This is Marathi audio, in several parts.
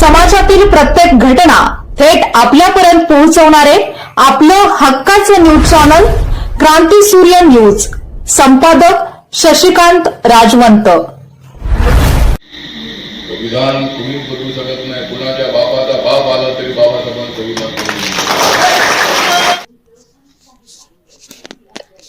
समाजातील प्रत्येक घटना थेट आपल्यापर्यंत पोहोचवणारे आपलं हक्काचं न्यूज चॅनल क्रांती सूर्य न्यूज. संपादक शशिकांत राजवंत. संविधान कुणी बदलू शकत नाही. कुणाच्या बापाचा बाप आला तरी बाबासाहेबांचं संविधान बदलू शकत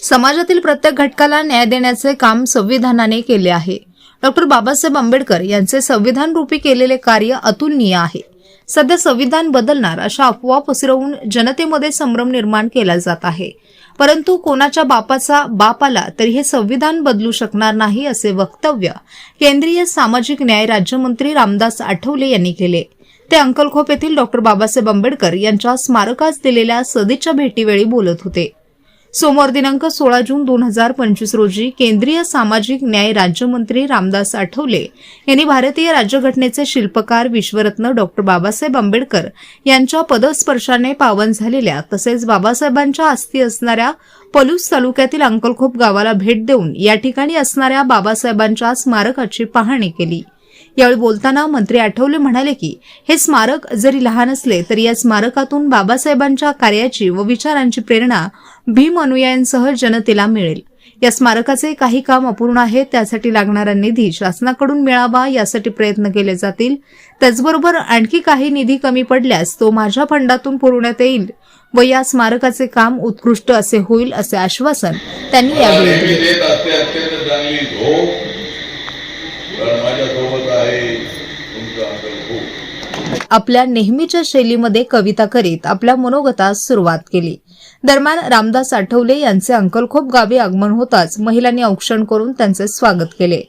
समाजातील प्रत्येक घटकाला न्याय देण्याचे काम संविधानाने केले आहे. डॉक्टर बाबासाहेब आंबेडकर यांचे संविधान रूपी केलेले कार्य अतुलनीय आहे. सध्या संविधान बदलणार अशा अफवा पसरवून जनतेमध्ये संभ्रम निर्माण केला जात आहे. परंतु कोणाच्या बापाचा बाप आला तरी हे संविधान बदलू शकणार नाही असे वक्तव्य केंद्रीय सामाजिक न्याय राज्यमंत्री रामदास आठवले यांनी केले. ते अंकलखोप येथील डॉक्टर बाबासाहेब आंबेडकर यांच्या स्मारकास दिलेल्या सदीच्या भेटीवेळी बोलत होते. सोमवार दिनांक सोळा जून दोन हजार पंचवीस रोजी केंद्रीय सामाजिक न्याय राज्यमंत्री रामदास आठवले यांनी भारतीय राज्यघटनेचे शिल्पकार विश्वरत्न डॉक्टर बाबासाहेब आंबेडकर यांच्या पदस्पर्शाने पावन झालेल्या तसेच बाबासाहेबांच्या आस्थी असणाऱ्या पलूस तालुक्यातील अंकलखोप गावाला भेट देऊन या ठिकाणी असणाऱ्या बाबासाहेबांच्या स्मारकाची पाहणी केली. यावेळी बोलताना मंत्री आठवले म्हणाले की हे स्मारक जरी लहान असले तरी या स्मारकातून बाबासाहेबांच्या कार्याची व विचारांची प्रेरणा भीम अनुयायांसह जनतेला मिळेल. या स्मारकाचे काही काम अपूर्ण आहे त्यासाठी लागणारा निधी शासनाकडून मिळावा यासाठी प्रयत्न केले जातील. त्याचबरोबर आणखी काही निधी कमी पडल्यास तो माझ्या फंडातून पुरवण्यात येईल व या स्मारकाचे काम उत्कृष्ट असे होईल असे आश्वासन त्यांनी मला यावेळी नेहमी दिले देत असते अत्यंत चांगली झोप कारण माझ्या सोबत आहे तुमचं अंकल खूप आपल्या नेहमीच्या शैलीमध्ये कविता करीत आपल्या मनोगतास सुरुवात केली. दरम्यान रामदास आठवले यांचे अंकलखोप गावी आगमन होताच महिलांनी औक्षण करून त्यांचे स्वागत केले.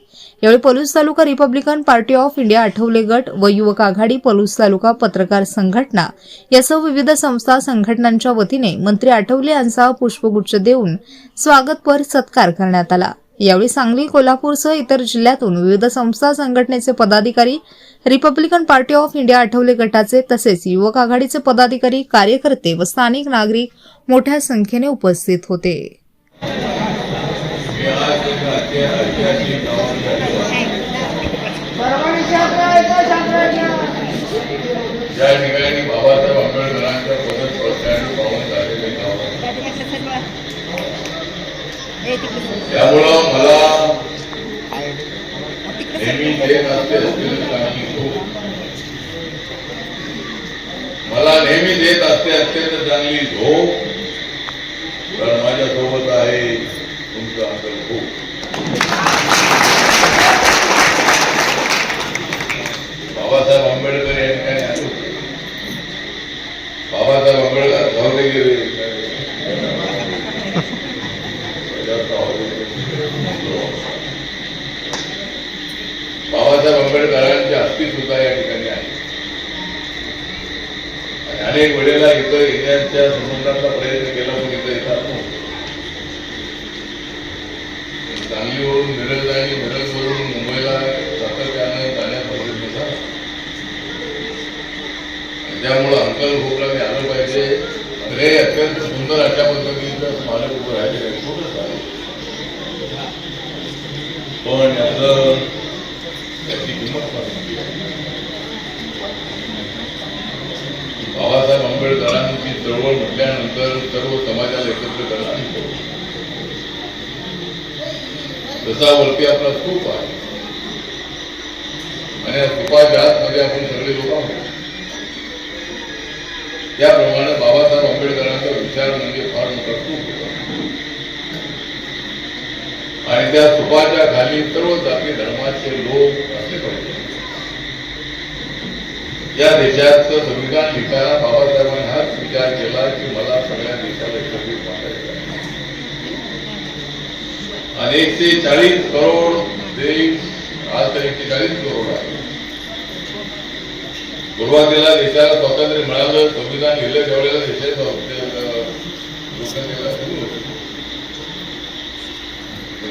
यावेळी Palus taluka Republican Party of India Athawale गट व युवक आघाडी पलूस तालुका पत्रकार संघटना यासह विविध संस्था संघटनांच्या वतीने मंत्री आठवले यांचा पुष्पगुच्छ देऊन स्वागतपर सत्कार करण्यात आला. यावेळी सांगली कोल्हापूरसह इतर जिल्ह्यातून विविध संस्था संघटनेचे पदाधिकारी Republican Party of India Athawale गटाचे तसेच युवक आघाडीचे पदाधिकारी कार्यकर्ते व स्थानिक नागरिक मोठ्या संख्येने उपस्थित होते. ज्या ठिकाणी बाबासाहेब आंबेडकरांच्या पाहून झालेले गाव त्यामुळं मला नेहमी देत असते मला नेहमी देत असते अत्यंत चांगली झोप. कारण माझ्या सोबत आहे तुमचं अंकल खूप. बाबासाहेब आंबेडकर या ठिकाणी बाबासाहेब आंबेडकर धावले गेले. बाबासाहेब आंबेडकरांची अस्थी सुद्धा या ठिकाणी अनेक वेळेला इथं येण्याच्या संबंधाचा प्रयत्न केला पण इथं येतात नव्हते. सांगलीवरून मिरज आणि मिरजवरून मुंबईला सातत्यानं जाण्याचा प्रयत्न झाला त्यामुळं अंकल भोगला मी आलं पाहिजे. तर अत्यंत सुंदर अशा पद्धतीचं स्मारक उभं राहिले. आहे छोटंच आहे पण याचं त्याची किंमत पण मोठी आहे. बाबासाहेब आंबेडकरांची चळवळ म्हटल्यानंतर सर्व समाजाला एकत्र करणार जसा वरती आपला स्तूप आहे. आणि या स्तूपाच्या आतमध्ये आपण सगळे लोक आहोत. त्याप्रमाणे बाबासाहेब आंबेडकरांचा विचार म्हणजे फार मोठा स्तूप होता. आणि त्या स्तूपाच्या खाली सर्व जाती धर्माचे लोक असले पाहिजे. या देशाचं संविधान लिहिताना बाबासाहेबांनी हाच विचार केला की मला सगळ्या देशाला एकत्रित बांधायचं आणि एकशे चाळीस करोड देश आज तर एकशे चाळीस करोड आहे. सुरुवातीला देशाला स्वातंत्र्य मिळालं संविधान लिहिलं ठेवलेलं देशात म्हणजे लोकसंख्या सुरू होती.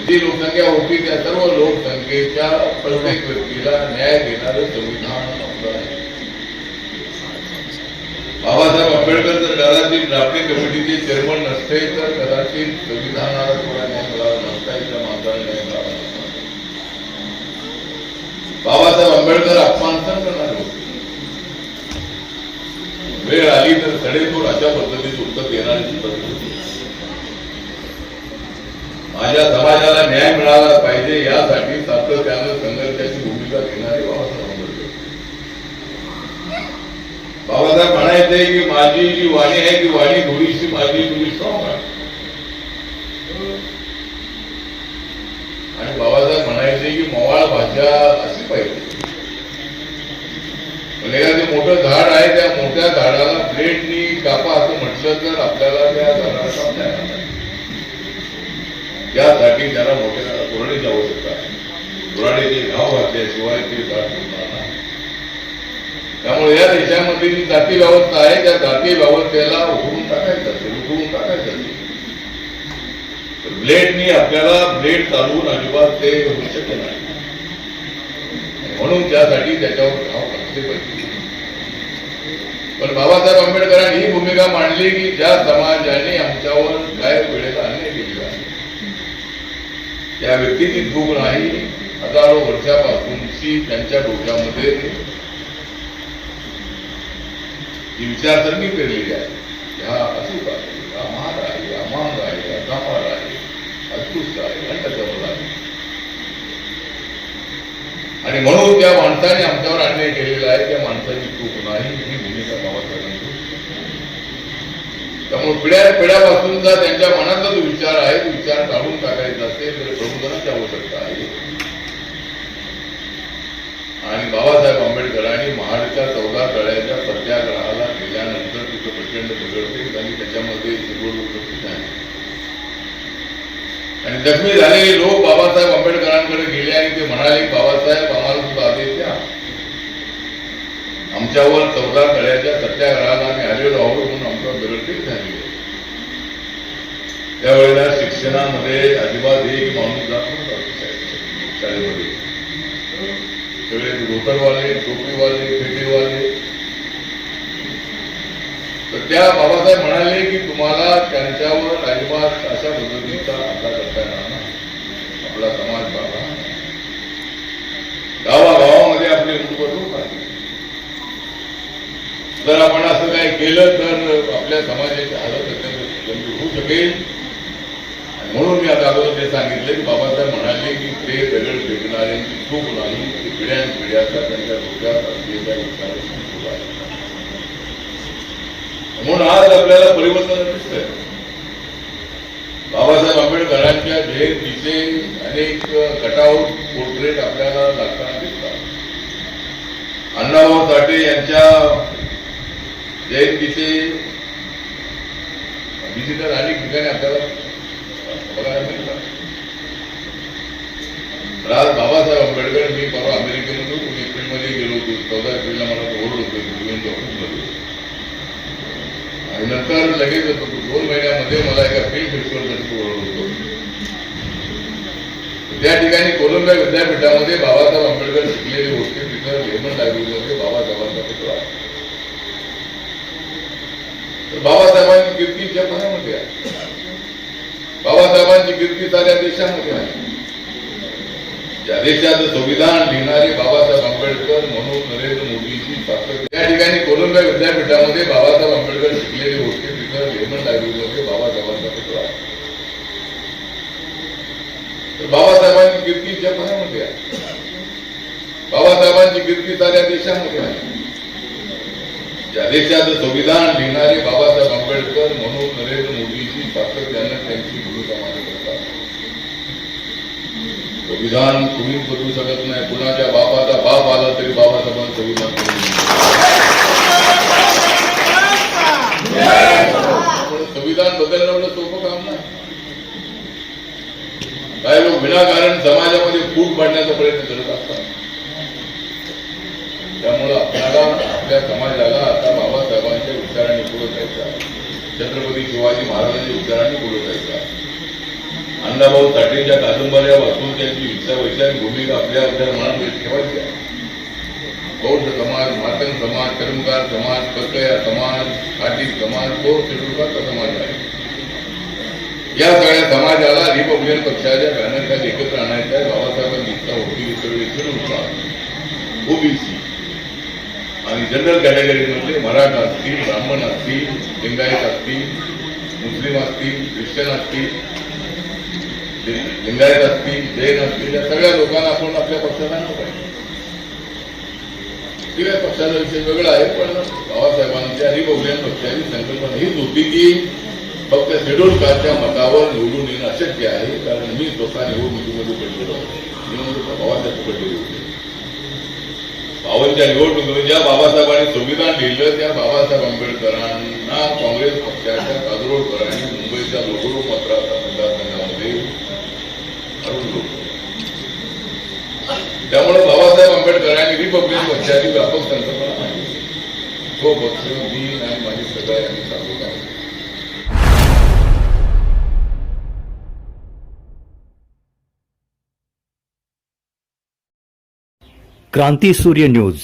जी लोकसंख्या होती त्या सर्व लोकसंख्येच्या प्रत्येक व्यक्तीला न्याय देणारं संविधान आपलं आहे बाबासाहेब आंबेडकर जर कदाचित राखी कमिटीचे चेअरमन नसते तर कदाचित संविधानाला थोडा न्याय मिळाला नसता इथं माणसाला न्याय मिळाला बाबासाहेब आंबेडकर अपमान करणार होते. आली तर सडेतोड अशा पद्धतीत उत्तर देणारी होती. माझ्या समाजाला न्याय मिळाला पाहिजे यासाठी सातत्यानं संघर्षाची भूमिका घेणारे बाबासाहेब आंबेडकर. बाबासाहेब म्हणायचे की माझी जी वाणी आहे ती वाणी थोडीशी माझी थोडी स्ट्रॉंग आहे आणि बाबासाहेब म्हणायचे की मवाळ भाज्या अशी पाहिजे. पण एखादे मोठं झाड आहे त्या मोठ्या झाडाला ब्लेडनी कापा असं म्हटलं तर आपल्याला त्या झाडाला कापता येणार नाही. त्यासाठी त्याला मोठ्या कोरडीची आवश्यकता आहे कोराडीचे घाव घातल्याशिवाय ते झाड फुटणार त्यामुळे या देशामध्ये जी जाती व्यवस्था आहे त्या जाती व्यवस्थेला उघडून टाकायचं असेल उघडून टाकायचं असेल तर ब्लेडनी आपल्याला ब्लेड चालवून अजिबात ते होऊ शकत नाही. म्हणून त्यासाठी त्याच्यावर घाव घातले पाहिजे. पण बाबासाहेब आंबेडकरांनी ही भूमिका मांडली की ज्या समाजाने आमच्यावर काय वेळेला अन्याय केलेला आहे त्या व्यक्तीची चूक नाही. हजारो वर्षापासूनची त्यांच्या डोक्यामध्ये जी विचारसरणी पेरलेली आहे. ह्या अचूक आहे हा महाग आहे हा महाग आहे हा कमाल आहे उत्कृष्ट आहे घंटचमल आहे. आणि म्हणून त्या माणसाने आमच्यावर अन्याय केलेला आहे त्या माणसाची चूक नाही ही भूमिका बाबासाहेबांची त्यामुळे पिढ्या पिढ्यापासूनचा त्यांच्या मनातला जो विचार आहे तो विचार काढून टाकायचा असेल तर प्रबोधनाची आवश्यकता आहे आणि बाबासाहेब आंबेडकरांनी महाडच्या चौदा तळ्याच्या सत्याग्रहाला गेल्यानंतर तिथं प्रचंड बिघडते आणि त्याच्यामध्ये सर्व उपस्थित आहे. आणि जखमी झालेले लोक बाबासाहेब आंबेडकरांकडे गेले आणि ते म्हणाले बाबासाहेब आम्हाला सुद्धा आदेश द्या. आमच्यावर चौदा तळ्याच्या सत्याग्रहाला आम्ही आलेलो आहोत म्हणून आमच्यावर दगडफेक झाली आहे. त्यावेळेला शिक्षणामध्ये अजिबात एक माणूस जात नव्हता. शाळेमध्ये. सगळे धोतरवाले टोपीवाले पेटेवाले तर त्या बाबासाहेब म्हणाले की तुम्हाला त्यांच्यावर अजिबात अशा पद्धतीचा हल्ला करता येणार ना आपला समाज बाबा. गावागावामध्ये आपले रूप आहे. जर आपण असं काही केलं तर आपल्या समाजाची हालत अत्यंत गंभीर होऊ शकेल. म्हणून मी आता अगोदर ते सांगितले की बाबासाहेब म्हणाले की ते दगड फेकणाऱ्यांची चूक नाही ती पिढ्यान पिढ्याचा त्यांच्या डोक्यात असलेल्या विचाराची चूक आहे. म्हणून आज आपल्याला परिवर्तन दिसतंय. बाबासाहेब आंबेडकरांच्या जयंतीचे अनेक कटआउट पोर्ट्रेट आपल्याला लागताना दिसतात. अण्णाभाऊ साठे यांच्या जयंतीचे डिजिटल अनेक ठिकाणी आपल्याला तर आज बाबासाहेब आंबेडकर मी परवा अमेरिकेमधून एप्रिलमध्ये गेलो होतो. चौदा एप्रिलला मला ओरड होतो युएन ऑफिसमध्ये आणि नंतर लगेच दोन महिन्यामध्ये मला एका फिल्म फेस्टिवलसाठी ओरड होतो त्या ठिकाणी कोलंबिया विद्यापीठामध्ये बाबासाहेब आंबेडकर शिकलेले होते तिथं लेमन लायब्ररीमध्ये बाबासाहेबांचा पुतळा आहे. तर बाबासाहेबांची कीर्ती जगभरामध्ये आहे बाबासाहेबांची साऱ्या देशामध्ये आहे. या देशाचं संविधान लिहिणारे बाबासाहेब आंबेडकर म्हणून नरेंद्र मोदींची सातत्य त्या ठिकाणी कोलंबिया विद्यापीठामध्ये बाबासाहेब आंबेडकर शिकलेले होते तिथं लेमन लायब्ररीमध्ये बाबासाहेबांचा पुत्र आहे. तर बाबासाहेबांची कीर्ती जगभरामध्ये आहे? बाबासाहेबांची कीर्ती साऱ्या देशामध्ये आहे. या देशाचं संविधान लिहिणारे बाबासाहेब आंबेडकर म्हणून नरेंद्र मोदींची सातत्यानं त्यांची भूमिका मानत विधान तुम्ही कुणीच बदलू शकत नाही. कुणाच्या बापाचा बाप आला तरी बाबासाहेबांचं संविधान संविधान बदलणं एवढं सोपं काम नाही. काही लोक विनाकारण समाजामध्ये फूट पाडण्याचा प्रयत्न करत असतात. त्यामुळं आपल्याला आपल्या समाजाला आता बाबासाहेबांच्या विचारांनी पुढे जायचं आहे. छत्रपती शिवाजी महाराजांच्या विचारांनी पुढे जायचं आहे. अण्णाभाऊ साठेच्या कादंबऱ्या वाचून त्यांची इच्छा वैचारिक भूमिका आपल्या आपल्या मनात ठेवायची आहे. बौद्ध समाज मातंग समाज कर्मकार समाज परकया समाज पाटील समाज कोर शेड्यूलचा समाज आहे. या सगळ्या समाजाला रिपब्लिकन पक्षाच्या बॅनरखाली एकत्र आणायचा आहे. बाबासाहेबांची इच्छा होती सगळे शेड्यूल ओबीसी. आणि जनरल कॅटेगरीमधले मराठा असतील ब्राह्मण असतील लिंगायत असतील मुस्लिम असतील ख्रिश्चन असतील लिंगायत असतील जैन असतील या सगळ्या लोकांना आपण आपल्या पक्षाला आणलं पाहिजे. ठीक पक्षाचा विषय वेगळा आहे पण बाबासाहेबांची आणि बहुजन पक्षाची संकल्पना हीच होती की फक्त शेड्यूल कास्टच्या मतावर निवडून येणं अशक्य आहे कारण मी स्वतः निवडणुकीमध्ये पडलेलो निवडणूक बाबासाहेब पडलेली होती. बावनच्या निवडणुकीमध्ये ज्या बाबासाहेबांनी संविधान लिहिलं त्या बाबासाहेब आंबेडकरांना काँग्रेस पक्षाच्या कादरोडकरांनी मुंबईच्या लोक बाबासाहेब आंबेडकरांनी रिपब्लिकन पक्षाची व्यापक संकल्पना मांडली तो पक्ष मी आणि माझी सगळ्या यांनी चालवत आहोत क्रांती सूर्य न्यूज़।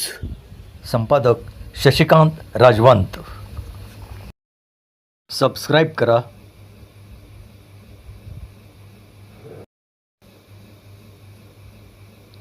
संपादक शशिकांत राजवंत। सबस्क्राईब करा